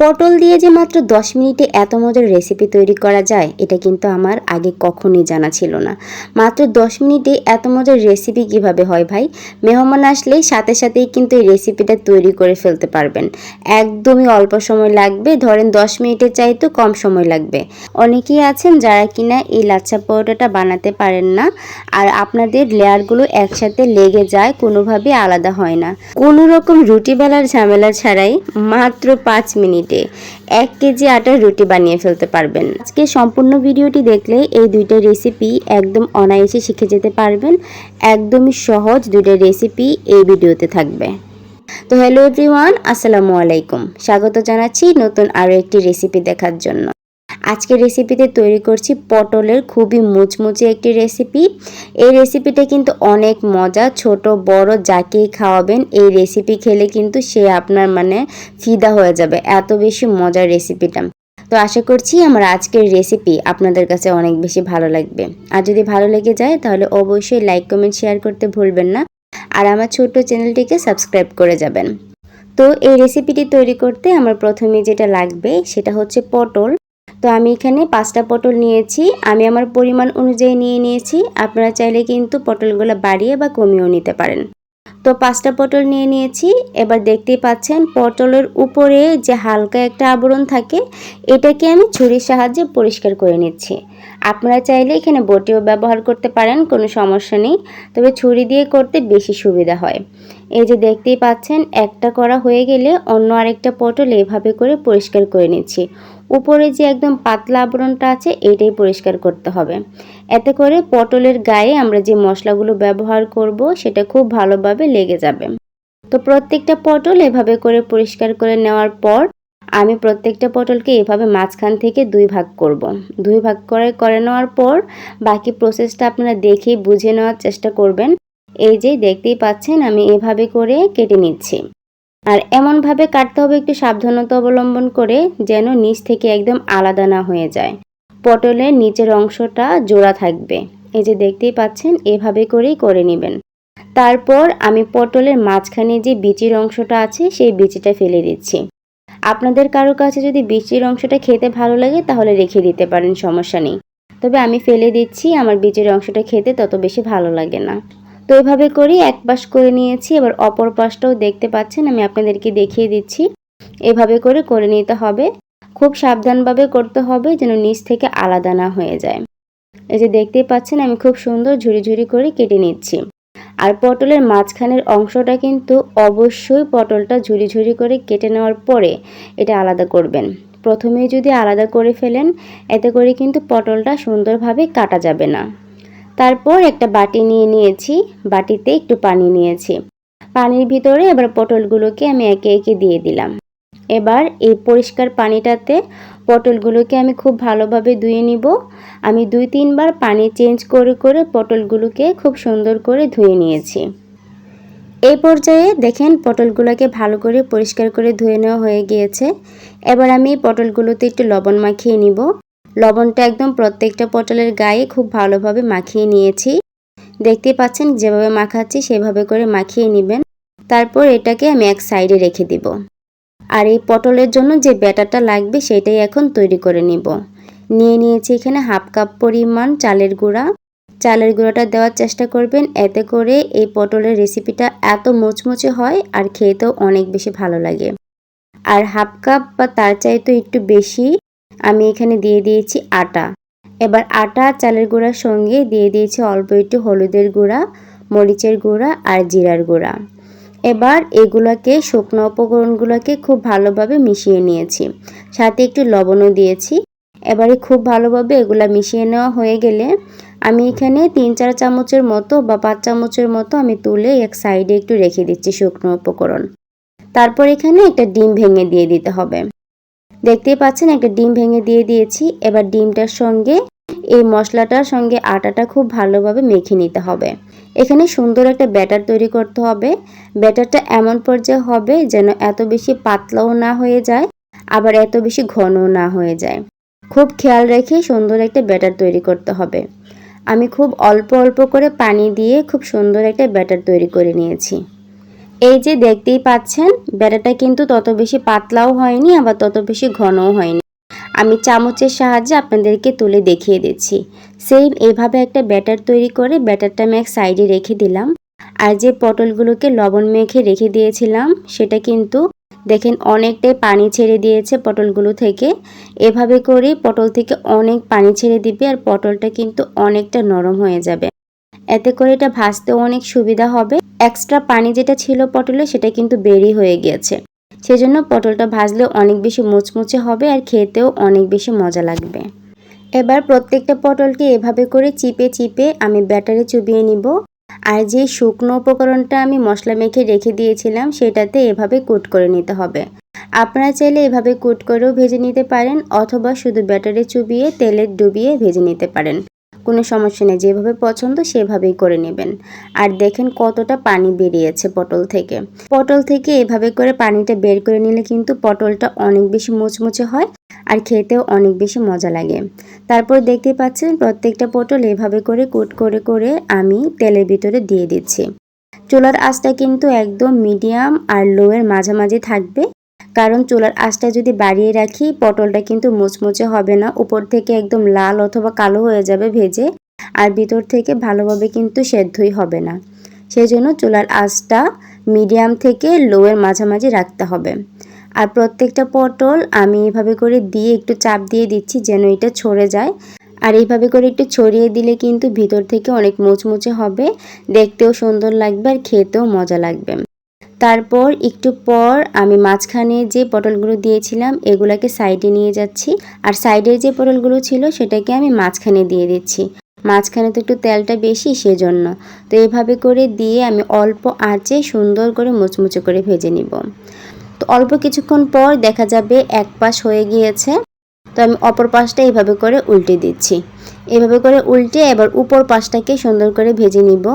পটল দিয়ে যে মাত্র 10 মিনিটে এত মজার রেসিপি তৈরি করা যায়, এটা কিন্তু আমার আগে কখনোই জানা ছিল না। মাত্র 10 মিনিটে এত মজার রেসিপি কীভাবে হয় ভাই? মেহমান আসলেই সাথে সাথেই কিন্তু এই রেসিপিটা তৈরি করে ফেলতে পারবেন। একদমই অল্প সময় লাগবে, ধরেন 10 মিনিটের চাইতে কম সময় লাগবে। অনেকেই আছেন যারা কিনা এই লাচ্ছা পরোটাটা বানাতে পারেন না, আর আপনাদের লেয়ারগুলো একসাথে লেগে যায়, কোনোভাবে আলাদা হয় না। কোনো রকম রুটি বেলার ঝামেলা ছাড়াই মাত্র পাঁচ মিনিটে এক কেজি আটার রুটি বানিয়ে ফেলতে পারবেন। আজকে সম্পূর্ণ ভিডিওটি দেখলে এই দুইটা রেসিপি একদম অনায়াসে শিখে যেতে পারবেন। একদমই সহজ দুইটা রেসিপি এই ভিডিওতে থাকবে। তো হ্যালো এভরিওয়ান আসসালামু আলাইকুম। স্বাগত জানাচ্ছি নতুন আরও একটি রেসিপি দেখার জন্য। আজকে রেসিপিতে তৈরি করছি পটলের খুবই মুচমুচে একটি রেসিপি এই রেসিপিটা কিন্তু অনেক মজা, ছোট, বড়, যাকেই খাওয়াবেন, এই রেসিপি খেলে কিন্তু সে আপনার মানে ফিদা হয়ে যাবে। এত বেশি মজার রেসিপিটা তো আশা করছি আমার আজকের রেসিপি আপনাদের কাছে অনেক বেশি ভালো লাগবে। আর যদি ভালো লেগে যায়, তাহলে অবশ্যই লাইক কমেন্ট শেয়ার করতে ভুলবেন না। আর আমার ছোট্ট চ্যানেলটিকে সাবস্ক্রাইব করে যাবেন। তো এই রেসিপিটি তৈরি করতে আমার প্রথমে যেটা লাগবে, সেটা হচ্ছে পটল। তো আমি এখানে পাঁচটা পটল নিয়েছি। আমি আমার পরিমাণ অনুযায়ী নিয়ে নিয়েছি। আপনারা চাইলে কিন্তু পটলগুলো বাড়িয়ে বা কমিয়েও নিতে পারেন। তো পাঁচটা পটল নিয়ে নিয়েছি। এবার দেখতেই পাচ্ছেন, পটলের উপরে যে হালকা একটা আবরণ থাকে, এটাকে আমি ছুরির সাহায্যে পরিষ্কার করে নিচ্ছি। আপনারা চাইলে এখানে বটিও ব্যবহার করতে পারেন, কোনো সমস্যা নেই। তবে ছুরি দিয়ে করতে বেশি সুবিধা হয়। এই যে দেখতেই পাচ্ছেন, একটা করা হয়ে গেলে অন্য আরেকটা পটল এভাবে করে পরিষ্কার করে নিচ্ছি। উপরে যে একদম পাতলা আবরণটা আছে, এটাই পরিষ্কার করতে হবে। এতে করে পটলের গায়ে আমরা যে মশলাগুলো ব্যবহার করব, সেটা খুব ভালোভাবে লেগে যাবে। তো প্রত্যেকটা পটল এভাবে করে পরিষ্কার করে নেওয়ার পর, আমি প্রত্যেকটা পটলকে এভাবে মাঝখান থেকে দুই ভাগ করব। দুই ভাগ করে করে নেওয়ার পর, বাকি প্রসেসটা আপনারা দেখেই বুঝে নেওয়ার চেষ্টা করবেন। এই যে দেখতেই পাচ্ছেন, আমি এভাবে করে কেটে নিচ্ছি। আর এমনভাবে কাটতে হবে একটু সাবধানতা অবলম্বন করে যেন নিচ থেকে একদম আলাদা না হয়ে যায়। পটলের নিচের অংশটা জোড়া থাকবে। এই যে দেখতেই পাচ্ছেন, এভাবে করেই করে নেবেন। তারপর আমি পটলের মাঝখানে যে বিচির অংশটা আছে, সেই বিচিটা ফেলে দিচ্ছি। আপনাদের কারও কাছে যদি বিচির অংশটা খেতে ভালো লাগে, তাহলে রেখে দিতে পারেন, সমস্যা নেই। তবে আমি ফেলে দিচ্ছি, আমার বিচির অংশটা খেতে তত বেশি ভালো লাগে না। তো এভাবে করি এক পাশ করে নিয়েছি। এবার অপর পাশটাও দেখতে পাচ্ছেন, আমি আপনাদেরকে দেখিয়ে দিচ্ছি। এভাবে করে করে নিতে হবে। খুব সাবধানভাবে করতে হবে যেন নিচ থেকে আলাদা না হয়ে যায়। এই যে দেখতেই পাচ্ছেন, আমি খুব সুন্দর ঝুড়ি ঝুড়ি করে কেটে নিচ্ছি। আর পটলের মাঝখানের অংশটা কিন্তু অবশ্যই পটলটা ঝুড়ি ঝুড়ি করে কেটে নেওয়ার পরে এটা আলাদা করবেন। প্রথমেই যদি আলাদা করে ফেলেন, এতে করে কিন্তু পটলটা সুন্দরভাবে কাটা যাবে না। তারপর একটা বাটি নিয়ে নিয়েছি, বাটিতে একটু পানি নিয়েছি। পানির ভিতরে এবার পটলগুলোকে আমি একে একে দিয়ে দিলাম। এবার এই পরিষ্কার পানিটাতে পটলগুলোকে আমি খুব ভালোভাবে ধুয়ে নিব। আমি দুই তিনবার পানি চেঞ্জ করে করে পটলগুলোকে খুব সুন্দর করে ধুয়ে নিয়েছি। এই পর্যায়ে দেখেন পটলগুলোকে ভালো করে পরিষ্কার করে ধুয়ে নেওয়া হয়ে গিয়েছে। এবার আমি পটলগুলোতে একটু লবণ মাখিয়ে নিব। লবণটা একদম প্রত্যেকটা পটলের গায়ে খুব ভালোভাবে মাখিয়ে নিয়েছি। দেখতে পাচ্ছেন যেভাবে মাখাচ্ছি, সেভাবে করে মাখিয়ে নেবেন। তারপর এটাকে আমি এক সাইডে রেখে দিব। আর এই পটলের জন্য যে ব্যাটারটা লাগবে, সেটাই এখন তৈরি করে নিব। নিয়ে নিয়েছি এখানে হাফ কাপ পরিমাণ চালের গুঁড়া। চালের গুঁড়াটা দেওয়ার চেষ্টা করবেন, এতে করে এই পটলের রেসিপিটা এত মুচমুচে হয় আর খেতেও অনেক বেশি ভালো লাগে। আর হাফ কাপ বা তার চাইতে একটু বেশি আমি এখানে দিয়ে দিয়েছি আটা। এবার আটা, চালের গুঁড়ার সঙ্গে দিয়ে দিয়েছি অল্প একটু হলুদের গুঁড়া, মরিচের গুঁড়া আর জিরার গুঁড়া। এবার এগুলোকে শুকনো উপকরণগুলোকে খুব ভালোভাবে মিশিয়ে নিয়েছি। সাথে একটু লবণও দিয়েছি। এবারে খুব ভালোভাবে এগুলা মিশিয়ে নেওয়া হয়ে গেলে আমি এখানে তিন, চার চামচের মতো বা পাঁচ চামচের মতো আমি তুলে এক সাইডে একটু রেখে দিচ্ছি শুকনো উপকরণ। তারপর এখানে একটা ডিম ভেঙে দিয়ে দিতে হবে। দেখতেই পাচ্ছেন, একটা ডিম ভেঙে দিয়ে দিয়েছি। এবার ডিমটার সঙ্গে, এই মশলাটার সঙ্গে আটাটা খুব ভালোভাবে মেখে নিতে হবে। এখানে সুন্দর একটা ব্যাটার তৈরি করতে হবে। ব্যাটারটা এমন পর্যায়ে হবে যেন এত বেশি পাতলাও না হয়ে যায়, আবার এত বেশি ঘনও না হয়ে যায়। খুব খেয়াল রেখে সুন্দর একটা ব্যাটার তৈরি করতে হবে। আমি খুব অল্প অল্প করে পানি দিয়ে খুব সুন্দর একটা ব্যাটার তৈরি করে নিয়েছি। এই যে দেখতেই পাচ্ছেন, ব্যাটাটা কিন্তু তত বেশি পাতলাও হয়নি, আবার তত বেশি ঘনও হয়নি। আমি চামচের সাহায্যে আপনাদেরকে তুলে দেখিয়ে দিচ্ছি। সেম এইভাবে একটা ব্যাটার তৈরি করে ব্যাটারটা আমি এক সাইডে রেখে দিলাম। আর যে পটলগুলোকে লবণ মেখে রেখে দিয়েছিলাম, সেটা কিন্তু দেখেন অনেকটাই পানি ছেড়ে দিয়েছে পটলগুলো থেকে। এভাবে করে পটল থেকে অনেক পানি ছেড়ে দিবে আর পটলটা কিন্তু অনেকটা নরম হয়ে যাবে। এতে করে এটা ভাজতেও অনেক সুবিধা হবে। এক্সট্রা পানি যেটা ছিল পটলে, সেটা কিন্তু বেরি হয়ে গিয়েছে। সেজন্য পটলটা ভাজলে অনেক বেশি মুচমুচে হবে আর খেতেও অনেক বেশি মজা লাগবে। এবার প্রত্যেকটা পটলকে এভাবে করে চিপে চিপে আমি ব্যাটারে চুবিয়ে নিব। আর যে শুকনো উপকরণটা আমি মশলা মেখে রেখে দিয়েছিলাম, সেটাতে এভাবে কুট করে নিতে হবে। আপনারা চাইলে এভাবে কুট করেও ভেজে নিতে পারেন, অথবা শুধু ব্যাটারে চুবিয়ে তেলে ডুবিয়ে ভেজে নিতে পারেন। কোনো সমস্যা নেই, যেভাবে পছন্দ সেভাবেই করে নেবেন। আর দেখেন কতটা পানি বেরিয়েছে পটল থেকে। পটল থেকে এভাবে করে পানিটা বের করে নিলে কিন্তু পটলটা অনেক বেশি মুচমুচে হয় আর খেতেও অনেক বেশি মজা লাগে। তারপর দেখতে পাচ্ছেন প্রত্যেকটা পটল এভাবে করে কুট করে করে আমি তেলের ভিতরে দিয়ে দিচ্ছি। চুলার আঁচটা কিন্তু একদম মিডিয়াম আর লোয়ের মাঝামাঝি থাকবে। কারণ চুলার আঁচটা যদি বাড়িয়ে রাখি, পটলটা কিন্তু মুচমুচে হবে না। উপর থেকে একদম লাল অথবা কালো হয়ে যাবে ভেজে, আর ভিতর থেকে ভালোভাবে কিন্তু সেদ্ধই হবে না। সেই জন্য চুলার আঁচটা মিডিয়াম থেকে লোয়ের মাঝামাঝি রাখতে হবে। আর প্রত্যেকটা পটল আমি এভাবে করে দিয়ে একটু চাপ দিয়ে দিচ্ছি যেন এটা ছড়ে যায়। আর এইভাবে করে একটু ছড়িয়ে দিলে কিন্তু ভিতর থেকে অনেক মুচমুচে হবে, দেখতেও সুন্দর লাগবে আর খেতেও মজা লাগবে। তারপর একটু পর আমি মাঝখানে যে পটলগুলো দিয়েছিলাম, এগুলাকে সাইডে নিয়ে যাচ্ছি। আর সাইডের যে পটলগুলো ছিল, সেটাকে আমি মাঝখানে দিয়ে দিচ্ছি। মাঝখানে তো একটু তেলটা বেশি, সেজন্য। তো এভাবে করে দিয়ে আমি অল্প আঁচে সুন্দর করে মুচমুচে করে ভেজে নিব। তো অল্প কিছুক্ষণ পর দেখা যাবে এক পাশ হয়ে গিয়েছে। তো আমি অপর পাশটা এভাবে করে উল্টে দিচ্ছি। এভাবে করে উল্টে এবার উপর পাশটাকে সুন্দর করে ভেজে নিব।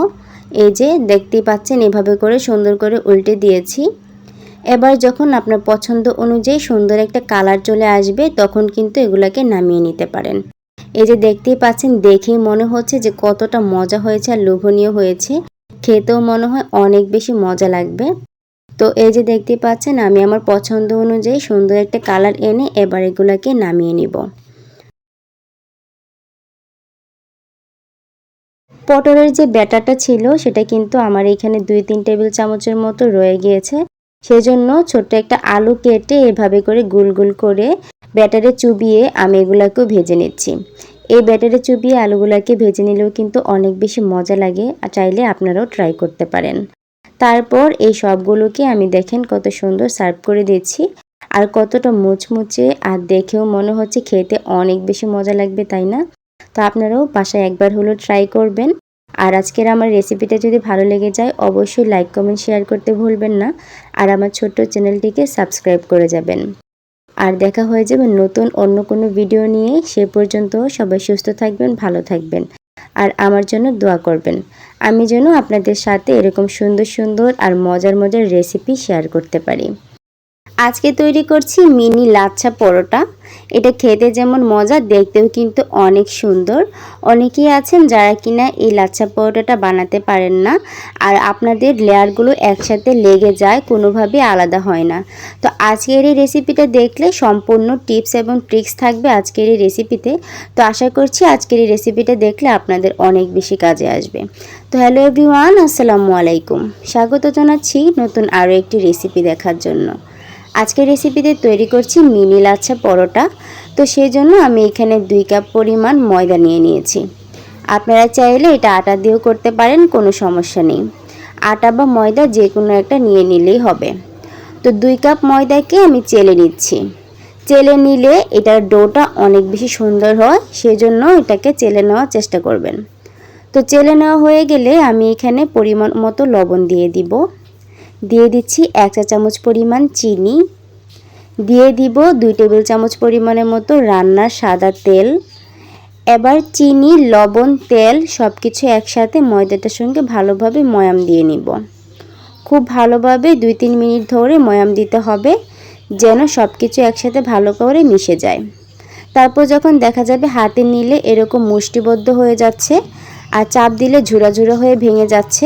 এই যে দেখতেই পাচ্ছেন, এভাবে করে সুন্দর করে উল্টে দিয়েছি। এবার যখন আপনার পছন্দ অনুযায়ী সুন্দর একটা কালার চলে আসবে, তখন কিন্তু এগুলাকে নামিয়ে নিতে পারেন। এই যে দেখতেই পাচ্ছেন, দেখেই মনে হচ্ছে যে কতটা মজা হয়েছে আর লোভনীয় হয়েছে। খেতেও মনে হয় অনেক বেশি মজা লাগবে। তো এই যে দেখতে পাচ্ছেন, আমি আমার পছন্দ অনুযায়ী সুন্দর একটা কালার এনে এবার এগুলাকে নামিয়ে নিব। পটলের যে ব্যাটারটা ছিল, সেটা কিন্তু আমার এখানে দুই তিন টেবিল চামচের মতো রয়ে গিয়েছে। সেজন্য ছোট্ট একটা আলু কেটে এভাবে করে গুল গুল করে ব্যাটারে চুবিয়ে আমি এগুলাকেও ভেজে নিচ্ছি। এই ব্যাটারে চুবিয়ে আলুগুলাকে ভেজে নিলেও কিন্তু অনেক বেশি মজা লাগে, আর চাইলে আপনারাও ট্রাই করতে পারেন। তারপর এই সবগুলোকে আমি দেখেন কত সুন্দর সার্ভ করে দিচ্ছি, আর কতটা মুচমুচে, আর দেখেও মনে হচ্ছে খেতে অনেক বেশি মজা লাগবে, তাই না? তো আপনারাও বাসায় একবার হলো ট্রাই করবেন। আর আজকের আমার রেসিপিটা যদি ভালো লেগে যায়, অবশ্যই লাইক কমেন্ট শেয়ার করতে ভুলবেন না। আর আমার ছোট্ট চ্যানেলটিকে সাবস্ক্রাইব করে যাবেন। আর দেখা হয়ে যাবে নতুন অন্য কোনো ভিডিও নিয়ে। সে পর্যন্ত সবাই সুস্থ থাকবেন, ভালো থাকবেন। আর আমার জন্য দোয়া করবেন। আমি যেন আপনাদের সাথে এরকম সুন্দর সুন্দর আর মজার মজার রেসিপি শেয়ার করতে পারি। আজকে তৈরি করছি মিনি লাচ্ছা পরোটা। এটা খেতে যেমন মজা, দেখতেও কিন্তু অনেক সুন্দর। অনেকেই আছেন যারা কিনা এই লাচ্ছা পরোটাটা বানাতে পারেন না আর আপনাদের লেয়ারগুলো একসাথে লেগে যায়, কোনোভাবে আলাদা হয় না। তো আজকের এই রেসিপিটা দেখলে সম্পূর্ণ টিপস এবং ট্রিক্স থাকবে আজকের এই রেসিপিতে তো আশা করছি আজকের এই রেসিপিটা দেখলে আপনাদের অনেক বেশি কাজে আসবে। তো হ্যালো এভরিওয়ান আসসালামু আলাইকুম। স্বাগত জানাচ্ছি নতুন আরও একটি রেসিপি দেখার জন্য। আজকের রেসিপিতে তৈরি করছি মিনি লাচ্ছা পরোটা। তো সেই জন্য আমি এখানে দুই কাপ পরিমাণ ময়দা নিয়ে নিয়েছি। আপনারা চাইলে এটা আটা দিয়েও করতে পারেন, কোনো সমস্যা নেই। আটা বা ময়দা যে কোনো একটা নিয়ে নিলেই হবে। তো দুই কাপ ময়দাকে আমি চেলে নিচ্ছি। চেলে নিলে এটার ডোটা অনেক বেশি সুন্দর হয়, সেজন্য এটাকে চেলে নেওয়ার চেষ্টা করবেন। তো চেলে নেওয়া হয়ে গেলে আমি এখানে পরিমাণ মতো লবণ দিয়ে দিব। দিয়ে দিচ্ছি এক চা চামচ পরিমাণ চিনি। দিয়ে দিব দুই টেবিল চামচ পরিমাণের মতো রান্নার সাদা তেল। এবার চিনি, লবণ, তেল সব কিছু একসাথে ময়দাটার সঙ্গে ভালোভাবে ময়াম দিয়ে নিব। খুব ভালোভাবে দুই তিন মিনিট ধরে ময়াম দিতে হবে যেন সব কিছু একসাথে ভালো করে মিশে যায়। তারপর যখন দেখা যাবে হাতে নিলে এরকম মুষ্টিবদ্ধ হয়ে যাচ্ছে আর চাপ দিলে ঝুরা ঝুরা হয়ে ভেঙে যাচ্ছে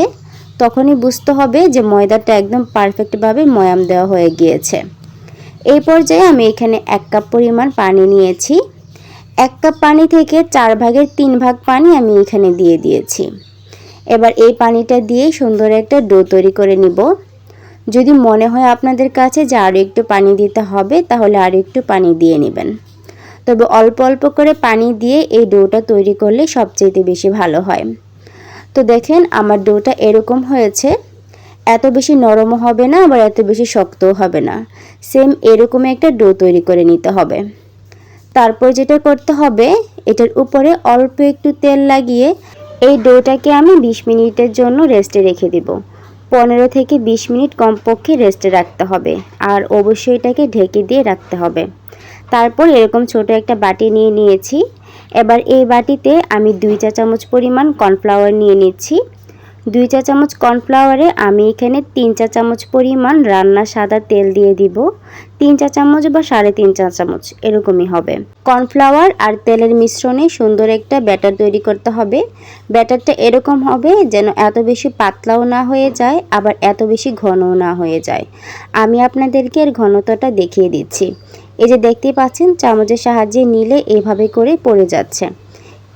তখনই বুঝতে হবে যে ময়দাটা একদম পারফেক্টভাবে ময়াম দেওয়া হয়ে গিয়েছে। এই পর্যায়ে আমি এখানে এক কাপ পরিমাণ পানি নিয়েছি। এক কাপ পানি থেকে চার ভাগের তিন ভাগ পানি আমি এখানে দিয়ে দিয়েছি। এবার এই পানিটা দিয়ে সুন্দর একটা ডো তৈরি করে নিব। যদি মনে হয় আপনাদের কাছে যে আরও একটু পানি দিতে হবে, তাহলে আরও একটু পানি দিয়ে নেবেন। তবে অল্প অল্প করে পানি দিয়ে এই ডোটা তৈরি করলে সবচেয়ে বেশি ভালো হয়। তো দেখেন আমার ডোটা এরকম হয়েছে। এত বেশি নরমও হবে না, আবার এত বেশি শক্তও হবে না। সেম এরকম একটা ডো তৈরি করে নিতে হবে। তারপর যেটা করতে হবে, এটার উপরে অল্প একটু তেল লাগিয়ে এই ডোটাকে আমি ২০ মিনিটের জন্য রেস্টে রেখে দিব। পনেরো থেকে ২০ মিনিট কমপক্ষে রেস্টে রাখতে হবে, আর অবশ্যই এটাকে ঢেকে দিয়ে রাখতে হবে। তারপর এরকম ছোট একটা বাটি নিয়ে নিয়েছি। এবার এই বাটিতে আমি দুই চা চামচ পরিমাণ কর্নফ্লাওয়ার নিয়ে নিচ্ছি। দুই চা চামচ কর্নফ্লাওয়ারে আমি এখানে তিন চা চামচ পরিমাণ রান্না সাদা তেল দিয়ে দিব। তিন চা চামচ বা সাড়ে তিন চা চামচ, এরকমই হবে। কর্নফ্লাওয়ার আর তেলের মিশ্রণে সুন্দর একটা ব্যাটার তৈরি করতে হবে। ব্যাটারটা এরকম হবে যেন এত বেশি পাতলাও না হয়ে যায়, আবার এত বেশি ঘনও না হয়ে যায়। আমি আপনাদেরকে এর ঘনতাটা দেখিয়ে দিচ্ছি। এই যে দেখতেই পাচ্ছেন, চামচের সাহায্যে নিলে এভাবে করে পড়ে যাচ্ছে।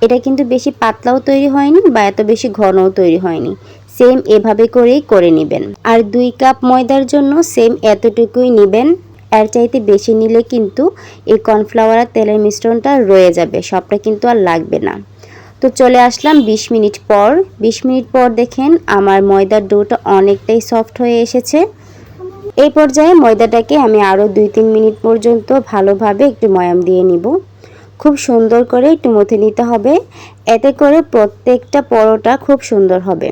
এটা কিন্তু বেশি পাতলাও তৈরি হয়নি বা এত বেশি ঘনও তৈরি হয়নি। সেম এভাবে করেই করে নেবেন। আর দুই কাপ ময়দার জন্য সেম এতটুকুই নেবেন। এর চাইতে বেশি নিলে কিন্তু এই কর্নফ্লাওয়ার আর তেলের মিশ্রণটা রয়ে যাবে, সবটা কিন্তু আর লাগবে না। তো চলে আসলাম ২০ মিনিট পর। ২০ মিনিট পর দেখেন আমার ময়দার ডোটা অনেকটাই সফট হয়ে এসেছে। এই পর্যায়ে ময়দাটাকে আমি আরও দুই তিন মিনিট পর্যন্ত ভালোভাবে একটু ময়াম দিয়ে নিব। খুব সুন্দর করে একটু মথে নিতে হবে। এতে করে প্রত্যেকটা পরোটা খুব সুন্দর হবে।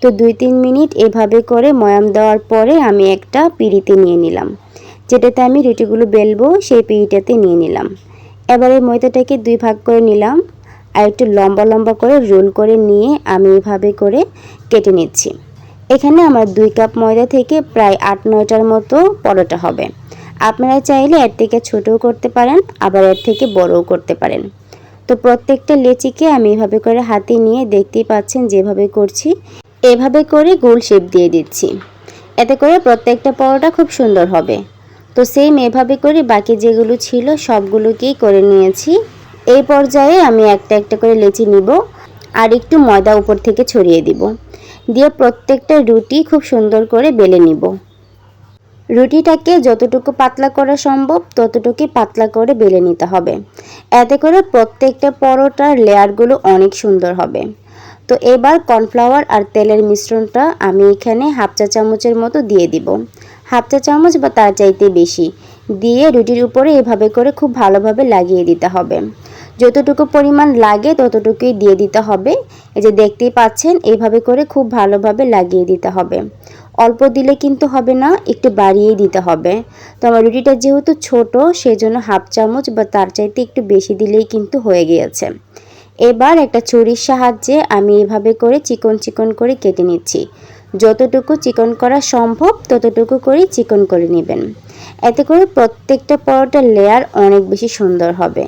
তো দুই তিন মিনিট এভাবে করে ময়াম দেওয়ার পরে আমি একটা পিড়িতে নিয়ে নিলাম। যেটাতে আমি রুটিগুলো বেলবো, সেই পিড়িটাতে নিয়ে নিলাম। এবার এই ময়দাটাকে দুই ভাগ করে নিলাম আর একটু লম্বা লম্বা করে রোল করে নিয়ে আমি এভাবে করে কেটে নিচ্ছি। এখানে আমার দুই কাপ ময়দা থেকে প্রায় আট, নয়টার মতো পরোটা হবে। আপনারা চাইলে এর থেকে ছোটও করতে পারেন, আবার এর থেকে বড়ও করতে পারেন। তো প্রত্যেকটা লেচিকে আমি এভাবে করে হাতে নিয়ে দেখতেই পাচ্ছেন যেভাবে করছি, এভাবে করে গোল শেপ দিয়ে দিচ্ছি। এতে করে প্রত্যেকটা পরোটা খুব সুন্দর হবে। তো সেম এভাবে করে বাকি যেগুলো ছিল সবগুলোকেই করে নিয়েছি। এই পর্যায়ে আমি একটা একটা করে লেচি নিব, আর একটু ময়দা উপর থেকে ছড়িয়ে দিব। দিয়ে প্রত্যেকটা রুটি খুব সুন্দর করে বেলে নিব। রুটিটাকে যতটুকু পাতলা করা সম্ভব, ততটুকুই পাতলা করে বেলে নিতে হবে। এতে করে প্রত্যেকটা পরোটার লেয়ারগুলো অনেক সুন্দর হবে। তো এবার কর্নফ্লাওয়ার আর তেলের মিশ্রণটা আমি এখানে হাফ চা চামচের মতো দিয়ে দিব। হাফ চা চামচ বা তার চাইতে বেশি। দিয়ে রুটির উপরে এভাবে করে খুব ভালোভাবে লাগিয়ে দিতে হবে। যতটুকু পরিমাণ লাগে ততটুকুই দিয়ে দিতে হবে। এই যে দেখতেই পাচ্ছেন, এইভাবে করে খুব ভালোভাবে লাগিয়ে দিতে হবে। অল্প দিলে কিন্তু হবে না, একটু বাড়িয়ে দিতে হবে। তো আমার রুটিটা যেহেতু ছোট, সেজন্য হাফ চামচ বা তার চাইতে একটু বেশি দিলেই কিন্তু হয়ে গিয়েছে। এবার একটা ছুরির সাহায্যে আমি এভাবে করে চিকন চিকন করে কেটে নিচ্ছি। যতটুকু চিকন করা সম্ভব, ততটুকু করে চিকন করে নেবেন। এতে করে প্রত্যেকটা পরোটার লেয়ার অনেক বেশি সুন্দর হবে।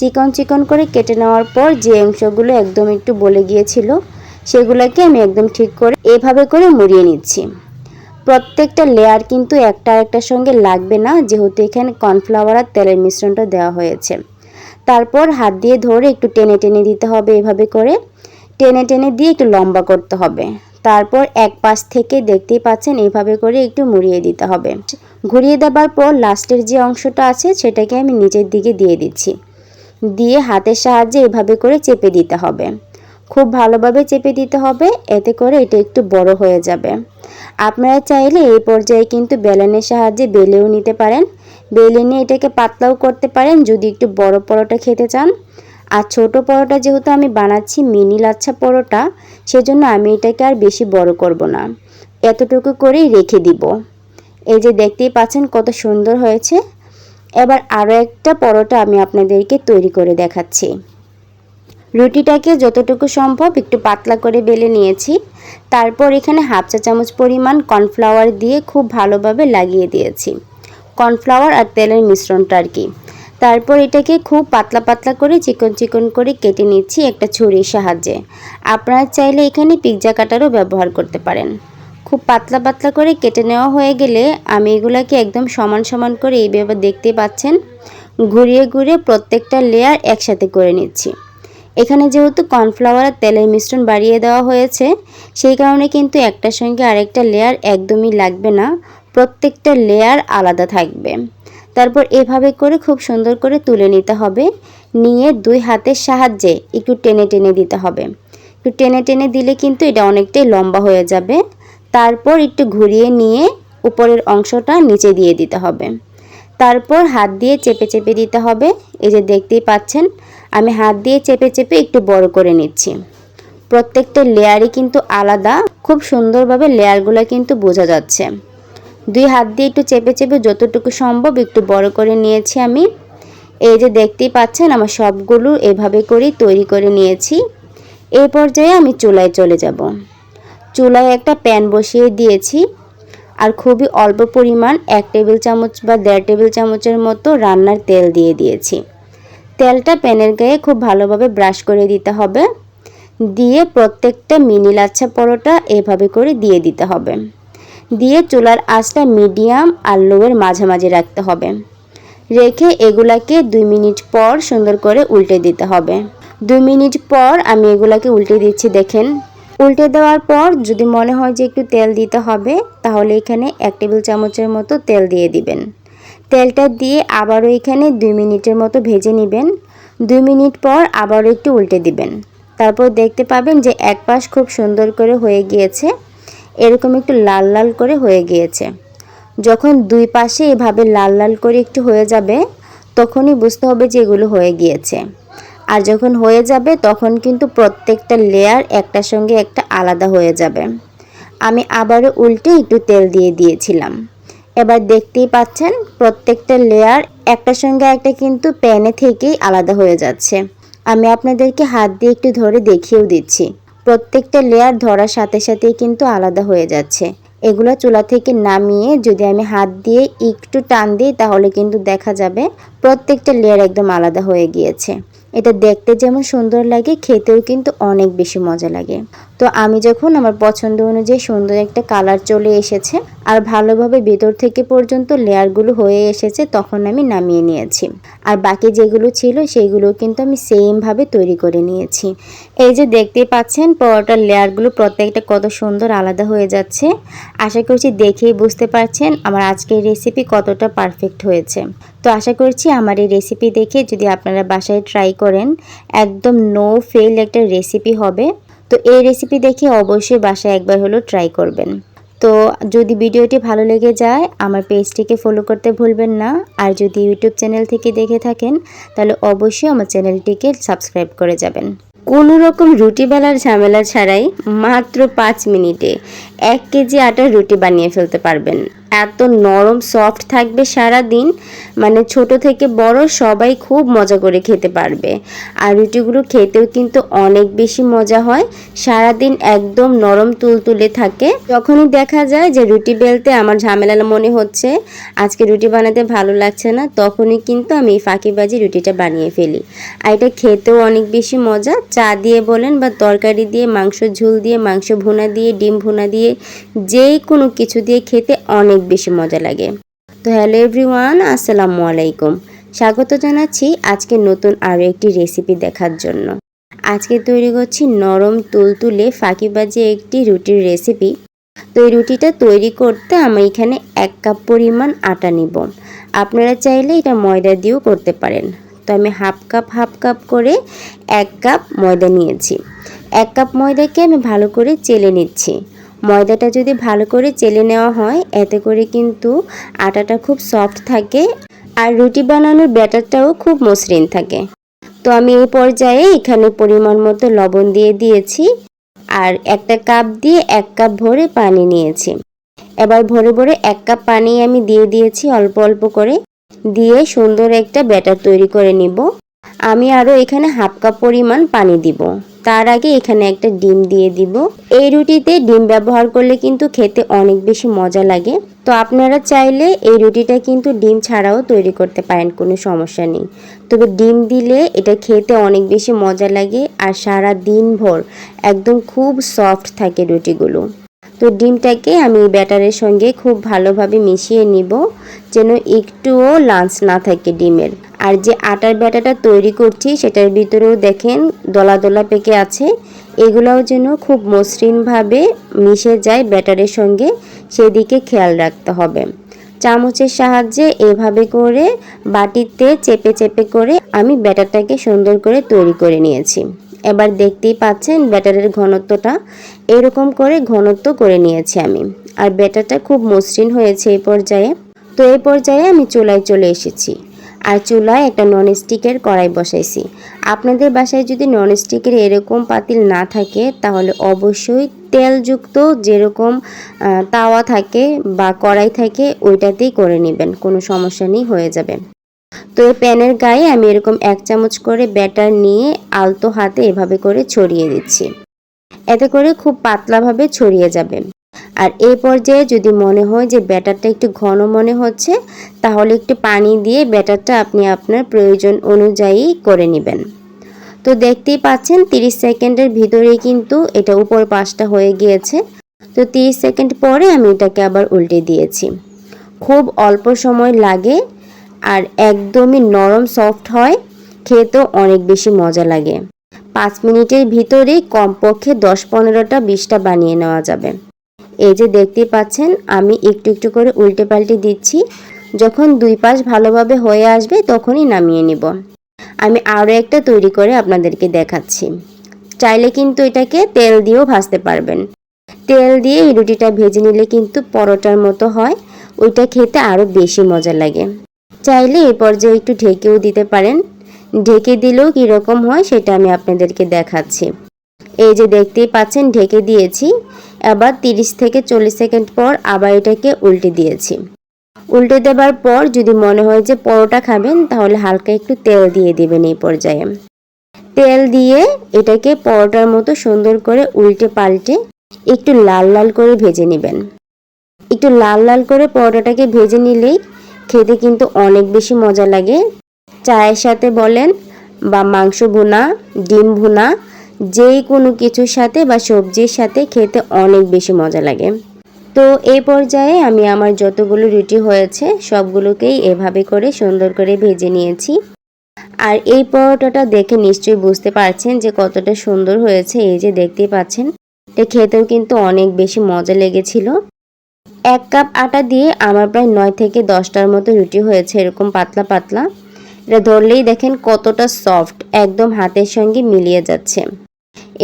চিকন চিকন করে কেটে নেওয়ার পর যে অংশগুলো একদম একটু বলে গিয়েছিল, সেগুলোকে আমি একদম ঠিক করে এভাবে করে মুড়িয়ে নিচ্ছি। প্রত্যেকটা লেয়ার কিন্তু একটা একটার সঙ্গে লাগবে না, যেহেতু এখানে কর্নফ্লাওয়ার আর তেলের মিশ্রণটা দেওয়া হয়েছে। তারপর হাত দিয়ে ধরে একটু টেনে টেনে দিতে হবে এভাবে করে। টেনে টেনে দিয়ে একটু লম্বা করতে হবে। তারপর এক পাশ থেকে দেখতেই পাচ্ছেন এইভাবে করে একটু মুড়িয়ে দিতে হবে। ঘুরিয়ে দেবার পর লাস্টের যে অংশটা আছে, সেটাকে আমি নিচের দিকে দিয়ে দিচ্ছি। দিয়ে হাতের সাহায্যে এভাবে করে চেপে দিতে হবে। খুব ভালোভাবে চেপে দিতে হবে, এতে করে এটা একটু বড় হয়ে যাবে। আপনারা চাইলে এই পর্যায়ে কিন্তু বেলনের সাহায্যে বেলেও নিতে পারেন। বেলে নিয়ে এটাকে পাতলাও করতে পারেন, যদি একটু বড় পরোটা খেতে চান। আর ছোট পরোটা যেহেতু আমি বানাচ্ছি মিনি লাচ্ছা পরোটা, সেজন্য আমি এটাকে আর বেশি বড় করব না। এতটুকু করেই রেখে দিব। এই যে দেখতেই পাচ্ছেন কত সুন্দর হয়েছে। এবার আরও একটা পরোটা আমি আপনাদেরকে তৈরি করে দেখাচ্ছি। রুটিটাকে যতটুকু সম্ভব একটু পাতলা করে বেলে নিয়েছি। তারপর এখানে হাফ চা চামচ পরিমাণ কর্নফ্লাওয়ার দিয়ে খুব ভালোভাবে লাগিয়ে দিয়েছি। কর্নফ্লাওয়ার আর তেলের মিশ্রণটা আর কি। তারপর এটাকে খুব পাতলা পাতলা করে চিকন চিকন করে কেটে নিচ্ছি একটা ছুরির সাহায্যে। আপনারা চাইলে এখানে পিৎজা কাটারও ব্যবহার করতে পারেন। খুব পাতলা পাতলা করে কেটে নেওয়া হয়ে গেলে আমি এগুলাকে একদম সমান সমান করে এইভাবে দেখতে পাচ্ছেন। ঘুরিয়ে ঘুরিয়ে প্রত্যেকটা লেয়ার একসাথে করে নিচ্ছি। এখানে যেহেতু কর্নফ্লাওয়ার তেলের মিশ্রণ বাড়িয়ে দেওয়া হয়েছে, সেই কারণে কিন্তু একটার সঙ্গে আরেকটা লেয়ার একদমই লাগবে না। প্রত্যেকটা লেয়ার আলাদা থাকবে। তারপর এভাবে করে খুব সুন্দর করে তুলে নিতে হবে। নিয়ে দুই হাতের সাহায্যে একটু টেনে টেনে দিতে হবে। একটু টেনে টেনে দিলে কিন্তু এটা অনেকটাই লম্বা হয়ে যাবে। তারপর একটু ঘুরিয়ে নিয়ে উপরের অংশটা নিচে দিয়ে দিতে হবে। তারপর হাত দিয়ে চেপে চেপে দিতে হবে। এই যে দেখতেই পাচ্ছেন, আমি হাত দিয়ে চেপে চেপে একটু বড় করে নিচ্ছি। প্রত্যেকটা লেয়ারই কিন্তু আলাদা, খুব সুন্দরভাবে লেয়ারগুলো কিন্তু বোঝা যাচ্ছে। দুই হাত দিয়ে একটু চেপে চেপে যতটুকু সম্ভব একটু বড় করে নিয়েছি আমি। এই যে দেখতেই পাচ্ছেন, আমার সবগুলো এভাবে করেই তৈরি করে নিয়েছি। এই পর্যায়ে আমি চুলায় চলে যাব। চুলায় একটা প্যান বসিয়ে দিয়েছি। আর খুবই অল্প পরিমাণ এক টেবিল চামচ বা দেড় টেবিল চামচের মতো রান্নার তেল দিয়ে দিয়েছি। তেলটা প্যানের গায়ে খুব ভালোভাবে ব্রাশ করে দিতে হবে। দিয়ে প্রত্যেকটা মিনি লাচ্ছা পরোটা এভাবে করে দিয়ে দিতে হবে। দিয়ে চুলার আঁচটা মিডিয়াম আর লোয়ের মাঝামাঝি রাখতে হবে। রেখে এগুলাকে দুই মিনিট পর সুন্দর করে উল্টে দিতে হবে। দুই মিনিট পর আমি এগুলাকে উল্টে দিচ্ছি, দেখেন। উল্টে দেওয়ার পর যদি মনে হয় যে একটু তেল দিতে হবে, তাহলে এখানে এক টেবিল চামচের মতো তেল দিয়ে দিবেন। তেলটা দিয়ে আবারও এখানে দুই মিনিটের মতো ভেজে নেবেন। দুই মিনিট পর আবারও একটু উল্টে দিবেন। তারপর দেখতে পাবেন যে এক পাশ খুব সুন্দর করে হয়ে গিয়েছে। এরকম একটু লাল লাল করে হয়ে গিয়েছে। যখন দুই পাশে এভাবে লাল লাল করে একটু হয়ে যাবে, তখনই বুঝতে হবে যে এগুলো হয়ে গিয়েছে। আর যখন হয়ে যাবে, তখন কিন্তু প্রত্যেকটা লেয়ার একটার সঙ্গে একটা আলাদা হয়ে যাবে। আমি আবারও উল্টে একটু তেল দিয়ে দিয়েছিলাম। এবার দেখতেই পাচ্ছেন, প্রত্যেকটা লেয়ার একটার সঙ্গে একটা কিন্তু প্যানে থেকেই আলাদা হয়ে যাচ্ছে। আমি আপনাদেরকে হাত দিয়ে একটু ধরে দেখিয়েও দিচ্ছি। প্রত্যেকটা লেয়ার ধরার সাথে সাথেই কিন্তু আলাদা হয়ে যাচ্ছে। এগুলো চুলা থেকে নামিয়ে যদি আমি হাত দিয়ে একটু টান দিই, তাহলে কিন্তু দেখা যাবে প্রত্যেকটা লেয়ার একদম আলাদা হয়ে গিয়েছে। এটা দেখতে যেমন সুন্দর লাগে, খেতেও কিন্তু অনেক বেশি মজা লাগে। তো আমি যখন আমার পছন্দ অনুযায়ী সুন্দর একটা কালার চলে এসেছে আর ভালোভাবে ভেতর থেকে পর্যন্ত লেয়ারগুলো হয়ে এসেছে, তখন আমি নামিয়ে নিয়েছি। আর বাকি যেগুলো ছিল সেইগুলো কিন্তু আমি সেমভাবে তৈরি করে নিয়েছি। এই যে দেখতে পাচ্ছেন, পরোটার লেয়ারগুলো প্রত্যেকটা কত সুন্দর আলাদা হয়ে যাচ্ছে। আশা করছি দেখেই বুঝতে পারছেন আমার আজকের রেসিপি কতটা পারফেক্ট হয়েছে। তো আশা করছি আমার এই রেসিপি দেখে যদি আপনারা বাসায় ট্রাই করেন, একদম নো ফেল একটা রেসিপি হবে। তো এই রেসিপি দেখে অবশ্যই বাসায় একবার হলো ট্রাই করবেন। তো যদি ভিডিওটি ভালো লেগে যায়, আমার পেজটিকে ফলো করতে ভুলবেন না। আর যদি ইউটিউব চ্যানেল থেকে দেখে থাকেন, তাহলে অবশ্যই আমার চ্যানেলটিকে সাবস্ক্রাইব করে যাবেন। কোনো রকম রুটি বেলার ঝামেলা ছাড়াই মাত্র পাঁচ মিনিটে এক কেজি আটার রুটি বানিয়ে ফেলতে পারবেন। এত নরম সফট থাকবে সারা দিন মানে ছোট থেকে বড় সবাই খুব মজা করে খেতে পারবে। আর রুটিগুলো খেতেও কিন্তু অনেক বেশি মজা হয়। সারা দিন একদম নরম তুলতুলে থাকে। যখনই দেখা যায় যে রুটি বেলতে আমার ঝামেলা মনে হচ্ছে, আজকে রুটি বানাতে ভালো লাগছে না, তখনই কিন্তু আমি এই ফাঁকিবাজি রুটিটা বানিয়ে ফেলি। আর এটা খেতেও অনেক বেশি মজা। চা দিয়ে বলেন বা তরকারি দিয়ে, মাংস ঝোল দিয়ে, মাংস ভুনা দিয়ে, ডিম ভুনা দিয়ে যে কোনো কিছু দিয়ে খেতে অনেক বেশি মজা লাগে। তো হ্যালো এভরিওয়ান, আসসালামু আলাইকুম। স্বাগত জানাচ্ছি আজকে নতুন আরও একটি রেসিপি দেখার জন্য। আজকে তৈরি করছি নরম তুলতুলে ফাঁকিবাজি একটি রুটির রেসিপি। তো এই রুটিটা তৈরি করতে আমি এখানে এক কাপ পরিমাণ আটা নিব। আপনারা চাইলে এটা ময়দা দিয়েও করতে পারেন। তো আমি হাফ কাপ হাফ কাপ করে এক কাপ ময়দা নিয়েছি। এক কাপ ময়দাকে আমি ভালো করে চেলে নিচ্ছি। ময়দাটা যদি ভালো করে চেলে নেওয়া হয়, এতে করে কিন্তু আটাটা খুব সফট থাকে আর রুটি বানানোর ব্যাটারটাও খুব মসৃণ থাকে। তো আমি এই পর্যায়ে এখানে পরিমাণ মতো লবণ দিয়ে দিয়েছি আর একটা কাপ দিয়ে এক কাপ ভরে পানি নিয়েছি। এবার ভরে ভরে এক কাপ পানি আমি দিয়ে দিয়েছি অল্প অল্প করে। দিয়ে সুন্দর একটা ব্যাটার তৈরি করে নিব। আমি আরও এখানে হাফ কাপ পরিমাণ পানি দিব। তার আগে এখানে একটা ডিম দিয়ে দিব। এই রুটিতে ডিম ব্যবহার করলে কিন্তু খেতে অনেক বেশি মজা লাগে। তো আপনারা চাইলে এই রুটিটা কিন্তু ডিম ছাড়াও তৈরি করতে পারেন, কোনো সমস্যা নেই। তবে ডিম দিলে এটা খেতে অনেক বেশি মজা লাগে আর সারা দিন ভর একদম খুব সফট থাকে রুটিগুলো। তো ডিমটাকে আমি ব্যাটারের সঙ্গে খুব ভালোভাবে মিশিয়ে নিব, যেন একটুও লাঞ্চ না থাকে ডিমের। আর যে আটার ব্যাটাটা তৈরি করছি, সেটার ভিতরেও দেখেন দলা দলা পেকে আছে। এগুলোও যেন খুব মসৃণভাবে মিশে যায় ব্যাটারের সঙ্গে, সেদিকে খেয়াল রাখতে হবে। চামচের সাহায্যে এভাবে করে বাটিতে চেপে চেপে করে আমি ব্যাটারটাকে সুন্দর করে তৈরি করে নিয়েছি। এবার দেখতেই পাচ্ছেন ব্যাটারের ঘনত্বটা। এরকম করে ঘনত্ব করে নিয়েছি আমি। আর ব্যাটারটা খুব মসৃণ হয়েছে এই পর্যায়ে। তো এই পর্যায়ে আমি চুলায় চলে এসেছি। আর চুলায় একটা ননস্টিকের কড়াই বসাইছি। আপনাদের বাসায় যদি ননস্টিকের এরকম পাতিল না থাকে, তাহলে অবশ্যই তেলযুক্ত যেরকম তাওয়া থাকে বা কড়াই থাকে, ওইটাতেই করে নেবেন। কোনো সমস্যা নেই, হয়ে যাবে। তো এই প্যানের গায়ে আমি এরকম এক চামচ করে ব্যাটার নিয়ে আলতো হাতে এভাবে করে ছড়িয়ে দিচ্ছি। এতে করে খুব পাতলাভাবে ছড়িয়ে যাবে। আর এই পর্যায়ে যদি মনে হয় যে ব্যাটারটা একটু ঘন মনে হচ্ছে, তাহলে একটু পানি দিয়ে ব্যাটারটা আপনি আপনার প্রয়োজন অনুযায়ী করে নেবেন। তো দেখতেই পাচ্ছেন 30 সেকেন্ডের ভিতরেই কিন্তু এটা উপর পাশটা হয়ে গিয়েছে। তো 30 সেকেন্ড পরে আমি এটাকে আবার উল্টে দিয়েছি। খুব অল্প সময় লাগে আর একদমই নরম সফট হয়, খেতেও অনেক বেশি মজা লাগে। পাঁচ মিনিটের ভিতরেই কমপক্ষে দশ পনেরোটা বিশটা বানিয়ে নেওয়া যাবে। এই যে দেখতে পাচ্ছেন, আমি একটু একটু করে উল্টে পাল্টে দিচ্ছি। যখন দুই পাশ ভালোভাবে হয়ে আসবে, তখনই নামিয়ে নিব। আমি আরও একটা তৈরি করে আপনাদেরকে দেখাচ্ছি। চাইলে কিন্তু এটাকে তেল দিয়েও ভাজতে পারবেন। তেল দিয়ে এই রুটিটা ভেজে নিলে কিন্তু পরোটার মতো হয়। ওইটা খেতে আরও বেশি মজা লাগে। চাইলে এই পর্যায়ে একটু ঢেকেও দিতে পারেন। ঢেকে দিলেও কীরকম হয় সেটা আমি আপনাদেরকে দেখাচ্ছি। এই যে দেখতেই পাচ্ছেন, ঢেকে দিয়েছি। আবার 30 থেকে চল্লিশ সেকেন্ড পর আবার এটাকে উল্টে দিয়েছি। উল্টে দেবার পর যদি মনে হয় যে পরোটা খাবেন, তাহলে হালকা একটু তেল দিয়ে দিবেন এই পর্যায়ে। তেল দিয়ে এটাকে পরোটার মতো সুন্দর করে উল্টে পাল্টে একটু লাল লাল করে ভেজে নেবেন। একটু লাল লাল করে পরোটাটাকে ভেজে নিলেই খেতে কিন্তু অনেক বেশি মজা লাগে। চায়ের সাথে বলেন বা মাংস ভুনা, ডিম ভুনা যেই কোনো কিছুর সাথে বা সবজির সাথে খেতে অনেক বেশি মজা লাগে। তো এই পর্যায়ে আমি আমার যতগুলো রুটি হয়েছে সবগুলোকেই এভাবে করে সুন্দর করে ভেজে নিয়েছি। আর এই পরোটাটা দেখে নিশ্চয়ই বুঝতে পারছেন যে কতটা সুন্দর হয়েছে, এই যে দেখতেই পাচ্ছেন। এটা খেতেও কিন্তু অনেক বেশি মজা লেগেছিল। এক কাপ আটা দিয়ে আমার প্রায় নয় থেকে দশটার মতো রুটি হয়েছে, এরকম পাতলা পাতলা। এটা ধরলেই দেখেন কতটা সফট একদম হাতের সঙ্গে মিলিয়ে যাচ্ছে।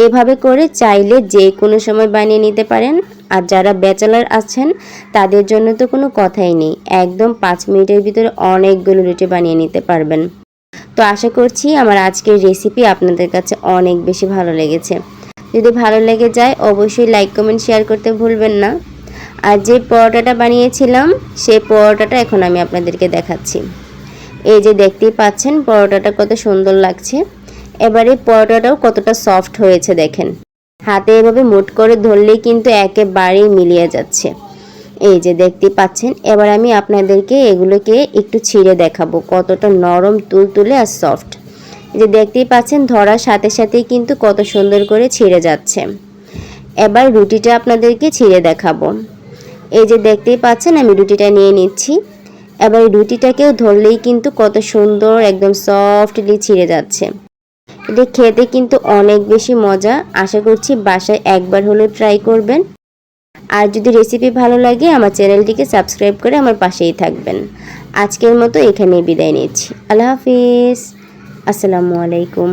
এভাবে করে চাইলে যে কোনো সময় বানিয়ে নিতে পারেন। আর যারা ব্যাচেলার আছেন, তাদের জন্য তো কোনো কথাই নেই। একদম পাঁচ মিনিটের ভিতরে অনেকগুলো রুটি বানিয়ে নিতে পারবেন। তো আশা করছি আমার আজকের রেসিপি আপনাদের কাছে অনেক বেশি ভালো লেগেছে। যদি ভালো লেগে যায়, অবশ্যই লাইক কমেন্ট শেয়ার করতে ভুলবেন না। আর যে পরোটাটা বানিয়েছিলাম, সেই পরোটাটা এখন আমি আপনাদেরকে দেখাচ্ছি। এই যে দেখতেই পাচ্ছেন, পরোটাটা কত সুন্দর লাগছে। এবারে পরোটাটাও কতটা সফট হয়েছে দেখেন। হাতে এভাবে মুট করে ধরলেই কিন্তু একেবারেই মিলিয়ে যাচ্ছে। এই যে দেখতে পাচ্ছেন, এবার আমি আপনাদেরকে এগুলোকে একটু ছিঁড়ে দেখাবো, কতটা নরম তুল তুলে আর সফট। এই যে দেখতেই পাচ্ছেন, ধরার সাথে সাথেই কিন্তু কত সুন্দর করে ছিঁড়ে যাচ্ছে। এবার রুটিটা আপনাদেরকে ছিঁড়ে দেখাবো। এই যে দেখতেই পাচ্ছেন, আমি রুটিটা নিয়ে নিচ্ছি। এবার রুটিটাকেও ধরলেই কিন্তু কত সুন্দর, একদম সফটলি ছিঁড়ে যাচ্ছে। এটা খেতে কিন্তু অনেক বেশি মজা। আশা করছি বাসায় একবার হলেও ট্রাই করবেন। আর যদি রেসিপি ভালো লাগে, আমার চ্যানেলটিকে সাবস্ক্রাইব করে আমার পাশেই থাকবেন। আজকের মতো এখানেই বিদায় নিচ্ছি। আল্লাহ হাফিজ। আসসালামু আলাইকুম।